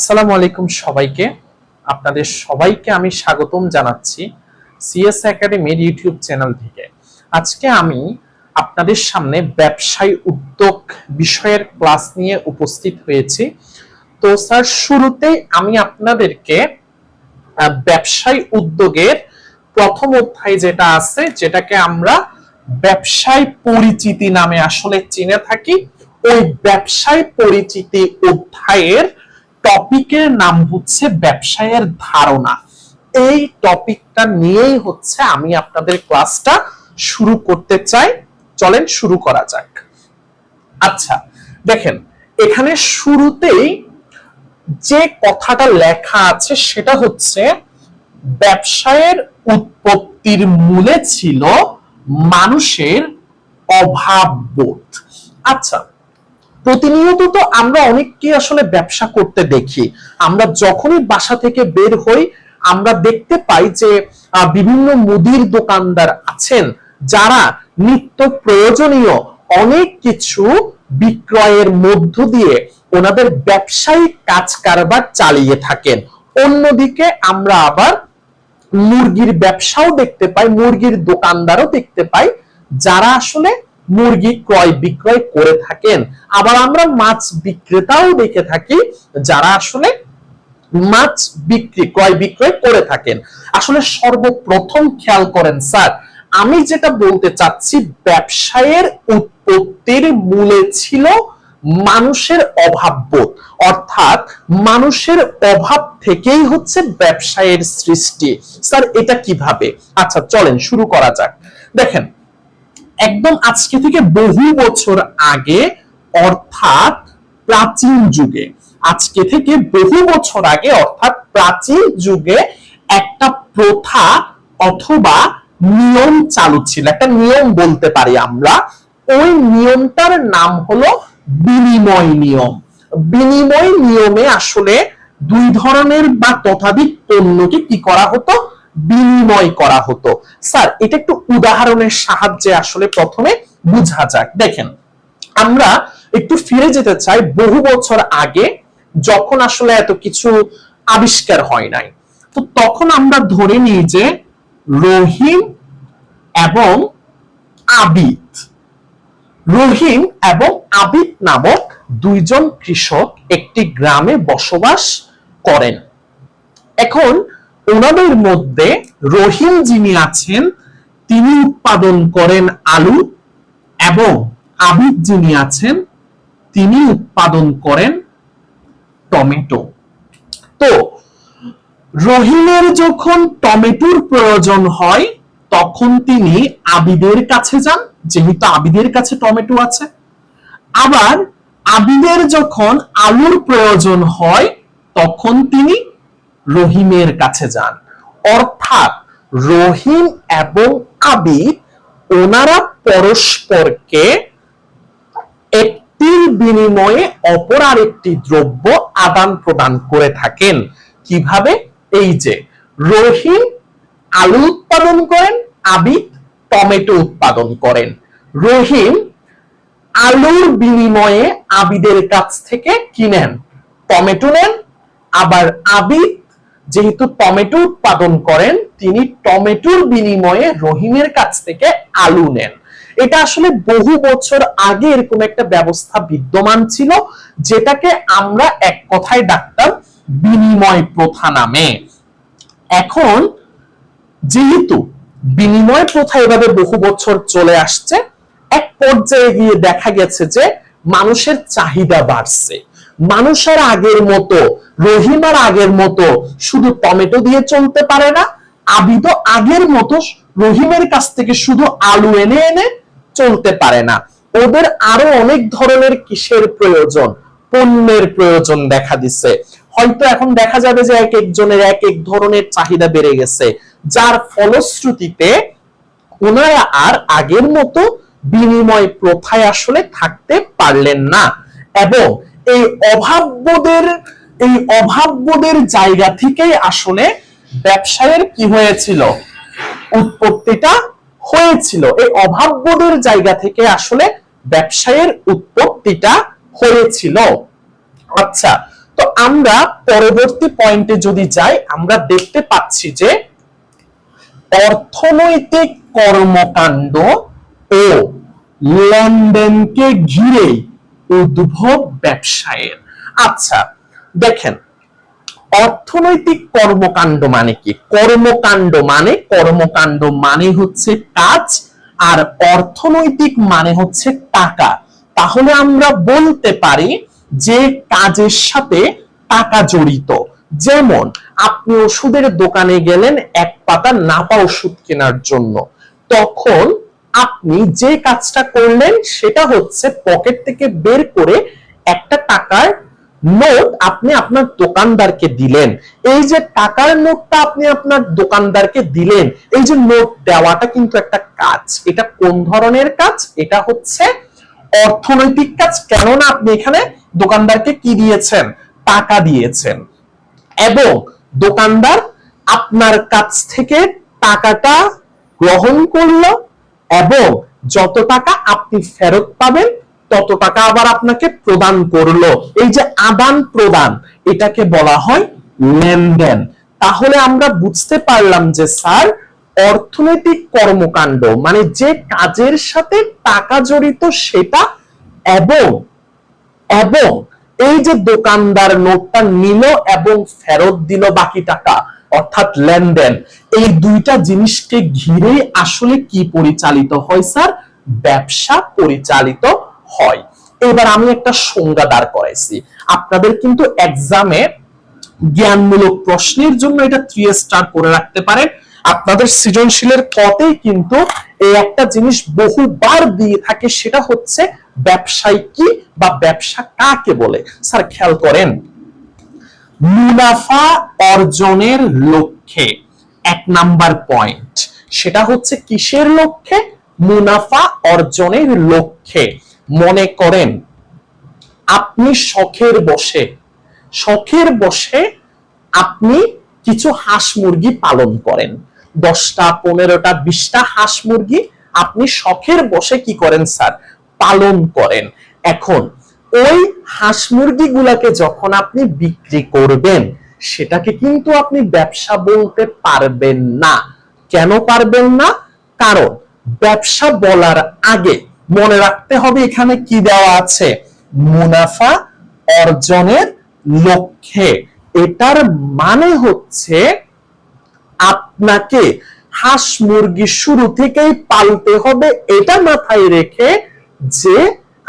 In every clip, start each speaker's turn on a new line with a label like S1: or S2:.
S1: আসসালামু আলাইকুম সবাইকে। আপনাদের সবাইকে আমি স্বাগতম জানাচ্ছি সিএস একাডেমির ইউটিউব চ্যানেল থেকে। আজকে আমি আপনাদের সামনে ব্যবসায় উদ্যোগ বিষয়ের ক্লাস নিয়ে উপস্থিত হয়েছি। তো স্যার শুরুতেই আমি আপনাদেরকে ব্যবসায় উদ্যোগের প্রথম অধ্যায় যেটা আছে, যেটাকে আমরা ব্যবসায় পরিচিতি নামে আসলে চিনে থাকি। ওই ব্যবসায় পরিচিতি অধ্যায়ের টপিকের নাম হচ্ছে ব্যবসায়ের ধারণা। এই টপিকটা নিয়েই হচ্ছে আমি আপনাদের ক্লাসটা শুরু করতে চাই। চলেন শুরু করা যাক। আচ্ছা দেখেন, এখানে শুরুতেই যে কথাটা লেখা আছে সেটা হচ্ছে, ব্যবসায়ের উৎপত্তির মূলে ছিল মানুষের অভাব বোধ। আচ্ছা প্রতিনিয়ত তো আমরা অনেককে আসলে ব্যবসা করতে দেখি। আমরা যখনই বাসা থেকে বের হই, আমরা দেখতে পাই যে বিভিন্ন মুদির দোকানদার আছেন যারা নিত্য প্রয়োজনীয় অনেক কিছু বিক্রয়ের মধ্য দিয়ে ওনাদের ব্যবসায়িক কাজ কারবার চালিয়ে থাকেন। অন্যদিকে আমরা আবার মুরগির ব্যবসাও দেখতে পাই, মুরগির দোকানদারও দেখতে পাই, যারা আসলে মুরগি ক্রয় বিক্রয় করে থাকেন। আবার আমরা মাছ বিক্রেতাও দেখে থাকি যারা আসলে মাছ বিক্রি, ক্রয় বিক্রয় করে থাকেন। আসলে সর্বপ্রথম খেয়াল করেন, স্যার, আমি যেটা বলতে চাচ্ছি, ব্যবসায়ের উৎপত্তির মূলে ছিল মানুষের অভাববোধ অর্থাৎ মানুষের অভাব থেকেই হচ্ছে ব্যবসায়ের সৃষ্টি। স্যার, এটা কীভাবে? আচ্ছা চলেন, শুরু করা যাক। দেখেন একদম আজকে থেকে বহু বছর আগে, অর্থাৎ প্রাচীন যুগে। আজকে থেকে বহু বছর আগে, অর্থাৎ প্রাচীন যুগে একটা প্রথা অথবা নিয়ম চালু ছিল। একটা নিয়ম বলতে পারি আমরা। ওই নিয়মটার নাম হলো বিনিময় নিয়ম। বিনিময় নিয়মে আসলে দুই ধরনের বা তথাধিক পণ্যকে কি করা হতো? বিনিময় করা হতো। স্যার, এটা একটু উদাহরণের সাহায্যে আসলে প্রথমে বুঝা যাক। দেখেন, আমরা একটু ফিরে যেতে চাই বহু বছর আগে, যখন আসলে এত কিছু আবিষ্কার হয় নাই। তো তখন আমরা ধরে নিই যে রহিম এবং আবিদ। রহিম এবং আবিদ নামক দুইজন কৃষক একটি গ্রামে বসবাস করেন। এখন ওনাদের মধ্যে রহিম যিনি আছেন, তিনি উৎপাদন করেন আলু এবং আবিদ যিনি আছেন, তিনি উৎপাদন করেন টমেটো। তো রহিমের যখন টমেটোর প্রয়োজন হয়, তখন তিনি আবিদের কাছে যান, যেহেতু আবিদের কাছে টমেটো আছে। আবার আবিদের যখন আলুর প্রয়োজন হয়, তখন তিনি রহিমের কাছে যান। অর্থাৎ রহিম এবং আবিদ ওনারা পরস্পরকে একটির বিনিময়ে অপর আরেকটি দ্রব্য আদান প্রদান করে থাকেন। কীভাবে? এই যে, রহিম আলু উৎপাদন করেন, আবিদ টমেটো উৎপাদন করেন। রহিম আলুর বিনিময়ে আবিদের কাছ থেকে কিনেন, টমেটো নেন, আবার আবিদ যেহেতু টমেটো উৎপাদন করেন, তিনি টমেটোর বিনিময়ে রহিমের কাছ থেকে আলু নেন। এটা আসলে বহু বছর আগে এরকম একটা ব্যবস্থা বিদ্যমান ছিল, যেটাকে আমরা এক কথায় ডাক্তার বিনিময় প্রথা নামে। এখন যেহেতু বিনিময় প্রথা এভাবে বহু বছর চলে আসছে, এক পর্যায়ে গিয়ে দেখা গেছে যে মানুষের চাহিদা বাড়ছে। মানুষের আগের মতো, রহিমার আগের মতো শুধু টমেটো দিয়ে চলতে পারে না, আবিদ আগের মতো রহিমের কাছ থেকে শুধু আলু এনে এনে চলতে পারে না। ওদের আরও অনেক ধরনের কিসের প্রয়োজন? পণ্যের প্রয়োজন দেখা দিচ্ছে। হয়তো এখন দেখা যাবে যে এক একজনের এক এক ধরনের চাহিদা বেড়ে গেছে। যার ফলশ্রুতিতে ওনারা আর আগের মতো বিনিময় প্রথায় আসলে থাকতে পারলেন না। এবং এই অভাববোধের এই অভাববোধের জায়গা থেকেই আসলে ব্যবসায়ের কি হয়েছিল? উৎপত্তিটা হয়েছিল। এই অভাববোধের জায়গা থেকে আসলে ব্যবসায়ের উৎপত্তিটা হয়েছিল। আচ্ছা তো আমরা পরবর্তী পয়েন্টে যদি যাই, আমরা দেখতে পাচ্ছি যে অর্থনৈতিক কর্মকাণ্ড ও লেনদেনকে ঘিরে উদ্ভব ব্যবসায়ের। আচ্ছা দেখেন, অর্থনৈতিক কর্মকাণ্ড মানে কি? কর্মকাণ্ড মানে কর্মকাণ্ড মানে হচ্ছে কাজ আর অর্থনৈতিক মানে হচ্ছে টাকা। তাহলে আমরা বলতে পারি যে কাজের সাথে টাকা জড়িত। যেমন, আপনি ওষুধের দোকানে গেলেন, এক পাতা নাপা ওষুধ কেনার জন্য। তখন আপনি যে কাজটা করলেন সেটা হচ্ছে পকেট থেকে বের করে একটা টাকার নোট আপনি আপনার দোকানদারকে দিলেন। এই যে টাকার নোটটা আপনি আপনার দোকানদারকে দিলেন, এই যে নোট দেওয়াটা কিন্তু একটা কাজ। এটা কোন ধরনের কাজ? এটা হচ্ছে অর্থনৈতিক কাজ। কেননা আপনি এখানে দোকানদারকে কি দিয়েছেন? টাকা দিয়েছেন। এবং দোকানদার আপনার কাছ থেকে টাকাটা গ্রহণ করল এবং যত টাকা আপনি ফেরত পাবেন, তত টাকা আবার আপনাকে প্রদান করল। এই যে আদান প্রদান, এটাকে বলা হয় লেনদেন। তাহলে আমরা বুঝতে পারলাম যে, স্যার, অর্থনৈতিক কর্মকাণ্ড মানে যে কাজের সাথে টাকা জড়িত সেটা এবং এবং এই যে দোকানদার নোটটা নিল এবং ফেরত দিল বাকি টাকা অর্থাৎ লেনদেন। এই দুইটা জিনিসকে ঘিরে আসলে কি পরিচালিত হয়, স্যার? ব্যবসা পরিচালিত হয়। এবার আমি একটা সংজ্ঞা দাঁড় করাইছি। আপনাদের কিন্তু এক্সামে জ্ঞানমূলক প্রশ্নের জন্য এটা থ্রি স্টার করে রাখতে পারেন। আপনাদের সৃজনশীলের কতেই কিন্তু এই একটা জিনিস বহুবার দিয়ে থাকে, সেটা হচ্ছে ব্যবসায় কি বা ব্যবসা কাকে বলে। স্যার, খেয়াল করেন। মুনাফা অর্জনের লক্ষ্যে। এক নাম্বার পয়েন্ট সেটা হচ্ছে কিসের লক্ষ্যে? মুনাফা অর্জনের লক্ষ্যে। মনে করেন, আপনি শখের বসে। শখের বসে আপনি কিছু হাঁস মুরগি পালন করেন। দশটা, পনেরোটা, বিশটা হাঁস মুরগি আপনি শখের বসে কি করেন স্যার? পালন করেন। এখন ওই হাঁস মুরগি গুলাকে যখন আপনি বিক্রি করবেন, সেটাকে কিন্তু আপনি ব্যবসা বলতে পারবেন না। কেন পারবেন না? কারণ ব্যবসা বলার আগে মনে রাখতে হবে এখানে কি দেওয়া আছে? মুনাফা অর্জনের লক্ষ্যে। এটার মানে হচ্ছে আপনাকে হাঁস মুরগি শুরু থেকেই পালতে হবে, এটা মাথায় রেখে যে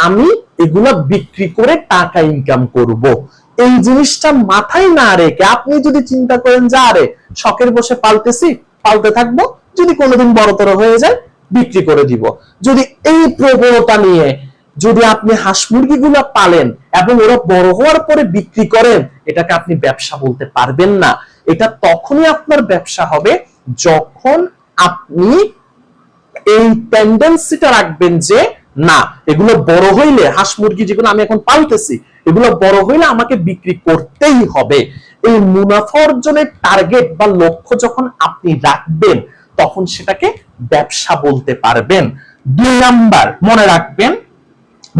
S1: আমি এগুলা বিক্রি করে টাকা ইনকাম করব। এই জিনিসটা মাথায় না রেখে আপনি যদি চিন্তা করেন যে, আরে, শখের বসে পালতেছি, পালতে থাকব, যদি কোনোদিন বড়তর হয়ে যায়, বিক্রি করে দিব যদি এই প্রবণতা নিয়ে যদি আপনি হাঁস মুরগিগুলো পালেন এবং ওরা বড় হওয়ার পরে বিক্রি করেন, এটাকে আপনি ব্যবসা বলতে পারবেন না এটা তখনই আপনার ব্যবসা হবে যখন আপনি এই টেন্ডেন্সিটা রাখবেন যে না, এগুলো বড় হইলে হাঁস মুরগি যেগুলো আমি এখন পালতেছি, এগুলো বড় হইলে আমাকে বিক্রি করতেই হবে। এই মুনাফা অর্জনের টার্গেট বা লক্ষ্য যখন আপনি রাখবেন, তখন সেটাকে ব্যবসা বলতে পারবেন। দুই নাম্বার, মনে রাখবেন,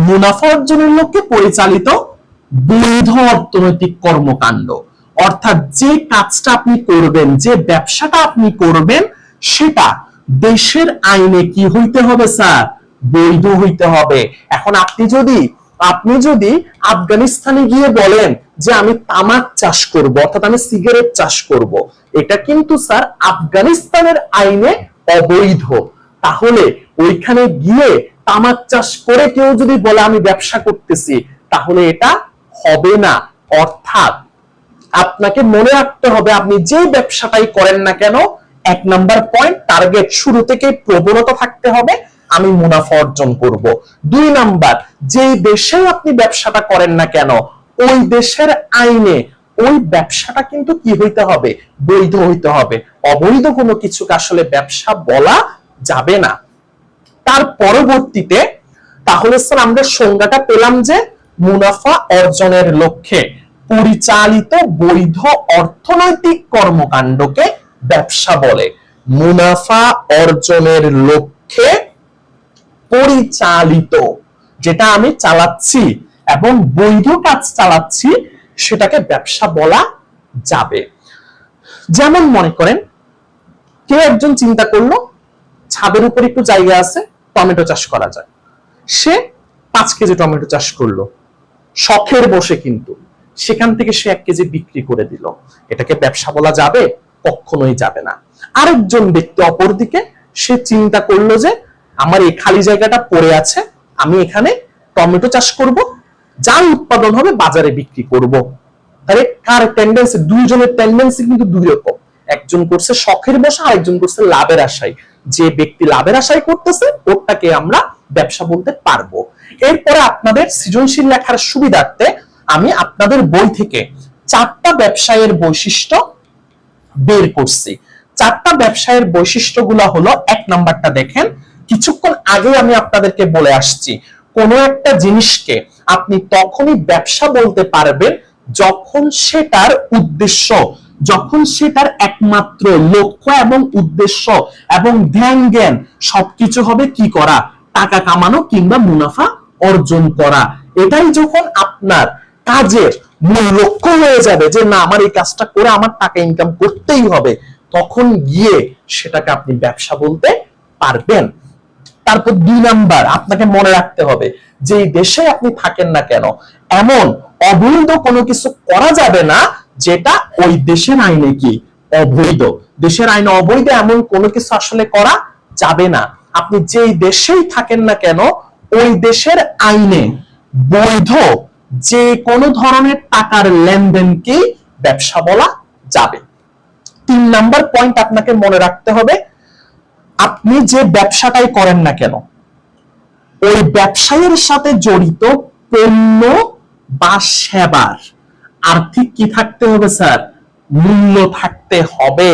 S1: মুনাফা অর্জনের লক্ষ্যে পরিচালিত বৈধ অর্থনৈতিক কর্মকাণ্ড। অর্থাৎ যে কাজটা আপনি করবেন, যে ব্যবসাটা আপনি করবেন, সেটা দেশের আইনে কি হইতে হবে, স্যার? বৈধ হইতে হবে। এখন আপনি যদি আপনি যদি আফগানিস্তানে গিয়ে বলেন যে আমি তামাক চাষ করব, অর্থাৎ আমি সিগারেট চাষ করব, এটা কিন্তু স্যার আফগানিস্তানের আইনে অবৈধ। তাহলে ওইখানে গিয়ে তামাক চাষ করে কেউ যদি বলে আমি ব্যবসা করতেছি, তাহলে এটা হবে না। অর্থাৎ আপনাকে মনে রাখতে হবে, আপনি যে ব্যবসাটাই করেন না কেন, এক নাম্বার পয়েন্ট টার্গেট শুরু থেকে প্রবণতা থাকতে হবে। আমি মুনাফা অর্জন করব। দুই নাম্বার যে দেশে আপনি ব্যবসাটা করেন না কেন, ওই দেশের আইনে ওই ব্যবসাটা কিন্তু কি হইতে হবে? বৈধ হইতে হবে। অবৈধ কোনো কিছুকে আসলে ব্যবসা বলা যাবে না। তার পরবর্তীতে, তাহলে স্যার আমরা সংজ্ঞাটা পেলাম যে মুনাফা অর্জনের লক্ষ্যে পরিচালিত বৈধ অর্থনৈতিক কর্মকাণ্ডকে ব্যবসা বলে। মুনাফা অর্জনের লক্ষ্যে পরিচালিত, যেটা আমি চালাচ্ছি এবং বৈধ কাজ চালাচ্ছি, সেটাকে ব্যবসা বলা যাবে। যেমন মনে করেন, কেউ একজন চিন্তা করল, ছাদের উপর একটু জায়গা আছে, টমেটো চাষ করা যায়। সে পাঁচ কেজি টমেটো চাষ করল। শখের বসে কিন্তু, সেখান থেকে সে এক কেজি বিক্রি করে দিল। এটাকে ব্যবসা বলা যাবে, কখনোই যাবে না। আরেকজন ব্যক্তি অপরদিকে, সে চিন্তা করল যে আমার এই খালি জায়গাটা পড়ে আছে, আমি এখানে টমেটো চাষ করব, যার উৎপাদন হবে বাজারে বিক্রি করব। তাহলে কার টেন্ডেন্সি দুইজনের টেন্ডেন্সি কিন্তু দুই রকম। একজন করছে শখের বসা, আরেকজন করছে লাভের আশায়। যে ব্যক্তি লাভের আশায় করতেছে, ওরটাকে আমরা ব্যবসা বলতে পারব। এরপরে আপনাদের সৃজনশীল লেখার সুবিধার্থে আমি আপনাদের বই থেকে চারটা ব্যবসায়ের বৈশিষ্ট্য বের করছি। চারটা ব্যবসায়ের বৈশিষ্ট্যগুলো হলো, এক নাম্বারটা দেখেন কিছুক্ষণ আগে আমি আপনাদেরকে বলে আসছি, কোনো একটা জিনিসকে আপনি তখনই ব্যবসা বলতে পারবেন যখন সেটার উদ্দেশ্য, যখন সেটার একমাত্র লক্ষ্য এবং উদ্দেশ্য এবং ধ্যান জ্ঞান সবকিছু হবে কি করা? টাকা কামানো কিংবা মুনাফা অর্জন করা। এটাই যখন আপনার কাজের মূল লক্ষ্য হয়ে যাবে যে না, আমার এই কাজটা করে আমার টাকা ইনকাম করতেই হবে, তখন গিয়ে সেটাকে আপনি ব্যবসা বলতে পারবেন। তারপর দুই নাম্বার আপনাকে মনে রাখতে হবে যে দেশে আপনি থাকেন না কেন, এমন অবৈধ কোনো কিছু করা যাবে না যেটা ওই দেশের আইনে কি? অবৈধ। দেশের আইনে অবৈধ এমন কোনো কিছু আসলে করা যাবে না। আপনি যেই দেশেই থাকেন না কেন, ওই দেশের আইনে বৈধ যে কোনো ধরনের টাকার লেনদেনকে ব্যবসা বলা যাবে। তিন নাম্বার পয়েন্ট আপনাকে মনে রাখতে হবে আপনি যে ব্যবসাটাই করেন না কেন, ওই ব্যবসায়ের সাথে জড়িত পণ্য বা সেবার আর্থিক কি থাকতে হবে স্যার? মূল্য থাকতে হবে।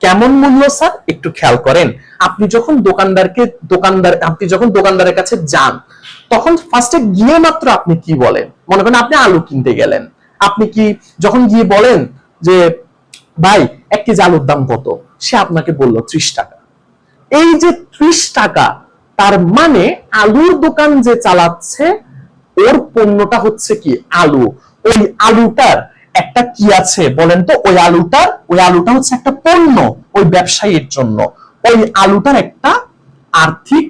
S1: কেমন মূল্য স্যার? একটু খেয়াল করেন। আপনি যখন দোকানদারকে, দোকানদার, আপনি যখন দোকানদারের কাছে যান, তখন ফার্স্টে গিয়ে মাত্র আপনি কি বলেন? মনে করেন আপনি আলু কিনতে গেলেন। আপনি কি যখন গিয়ে বলেন যে, ভাই, এক কেজি আলুর দাম কত? সে আপনাকে বলল ত্রিশ টাকা। এই যে ত্রিশ টাকা, তার মানে আলুর দোকান যে চালাচ্ছে, ওর পণ্যটা হচ্ছে কি আলু। ওই আলুটার একটা কি আছে বলেন তো? ওই আলুটার, ওই আলুটা হচ্ছে একটা পণ্য ওই ব্যবসায়ীর জন্য। ওই আলুটার একটা আর্থিক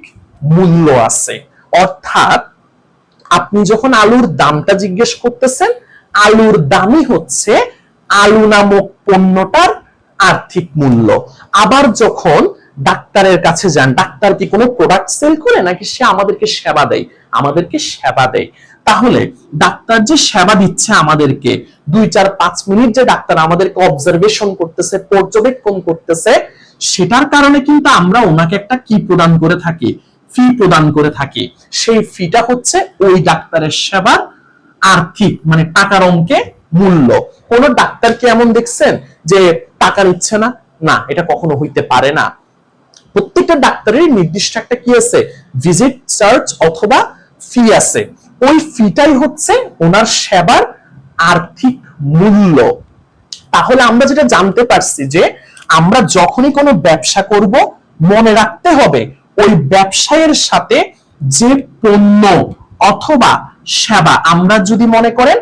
S1: মূল্য আছে। অর্থাৎ আপনি যখন আলুর দামটা জিজ্ঞেস করতেছেন, আলুর দামই হচ্ছে আলু নামক পণ্যটার আর্থিক মূল্য। আবার যখন ডাক্তারের কাছে যান। ডাক্তার কি কোনো প্রোডাক্ট সেল করে নাকি সে আমাদেরকে সেবা দেয়? আমাদেরকে সেবা দেয়। তাহলে ডাক্তার যে সেবা দিচ্ছে আমাদেরকে, দুই, চার, পাঁচ মিনিট যে ডাক্তার আমাদেরকে অবজারভেশন করতেছে, পর্যবেক্ষণ করতেছে, সেটার কারণে কিন্তু আমরা ওনাকে একটা কি প্রদান করে থাকি? ফি প্রদান করে থাকি। সেই ফিটা হচ্ছে ওই ডাক্তারের সেবার আর্থিক মানে টাকার অঙ্কে মূল্য। কোন ডাক্তার কি এমন দেখছেন যে টাকা নিচ্ছে না? না, এটা কখনো হইতে পারে না। প্রত্যেকটা ডাক্তারের নির্দিষ্ট একটা কি আছে? ভিজিট চার্জ অথবা ফি আছে। ওই ফিটাই হচ্ছে ওনার সেবার আর্থিক মূল্য। তাহলে আমরা যেটা জানতে পারছি যে, আমরা যখনই কোনো ব্যবসা করব, মনে রাখতে হবে ওই ব্যবসায়ের সাথে যে পণ্য অথবা সেবা, আমরা যদি মনে করেন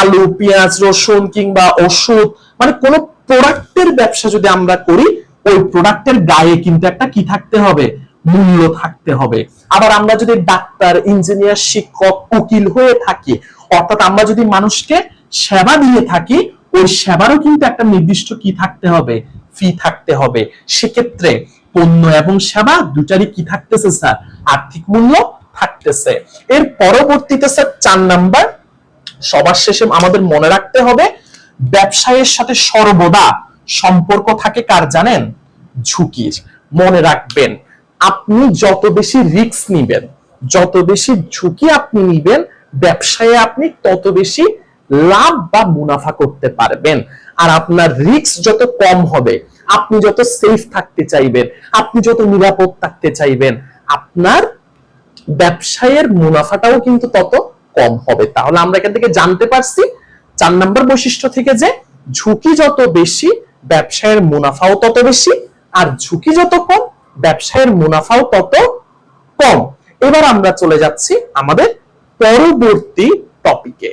S1: আলু, পেঁয়াজ, রসুন কিংবা ওষুধ মানে কোন প্রোডাক্টের ব্যবসা যদি আমরা করি ওই প্রোডাক্টের গায়ে কিন্তু একটা কি থাকতে হবে? মূল্য থাকতে হবে। আবার আমরা যদি ডাক্তার ইঞ্জিনিয়ার শিক্ষক, উকিল হয়ে থাকি, অর্থাৎ আমরা যদি মানুষকে সেবা দিয়ে থাকি, ওই সেবারও কিন্তু একটা নির্দিষ্ট কি থাকতে হবে? ফি থাকতে হবে। সেক্ষেত্রে পণ্য এবং সেবা দুটারই কি থাকতেছে স্যার আর্থিক মূল্য থাকতেছে। এর পরবর্তীতে স্যার চার নাম্বার সবার শেষে আমাদের মনে রাখতে হবে, ব্যবসায়ের সাথে সর্বদা সম্পর্ক থাকে কার জানেন? ঝুঁকির। মনে রাখবেন, আপনি যত বেশি রিস্ক নিবেন, যত বেশি ঝুঁকি আপনি নিবেন, ব্যবসায়ে আপনি তত বেশি লাভ বা মুনাফা করতে পারবেন। আর আপনার রিস্ক যত কম হবে, আপনি যত সেফ থাকতে চাইবেন, আপনি যত নিরাপদ থাকতে চাইবেন, আপনার ব্যবসায়ের মুনাফাটাও কিন্তু তত কম হবে। তাহলে আমরা এখান থেকে জানতে পারছি, চার নম্বর বৈশিষ্ট্য থেকে যে ঝুঁকি যত বেশি ব্যবসায়ের মুনাফাও তত বেশি আর ঝুঁকি যত কম, ব্যবসায়ের মুনাফাও তত কম। এবার আমরা চলে যাচ্ছি আমাদের পরবর্তী টপিকে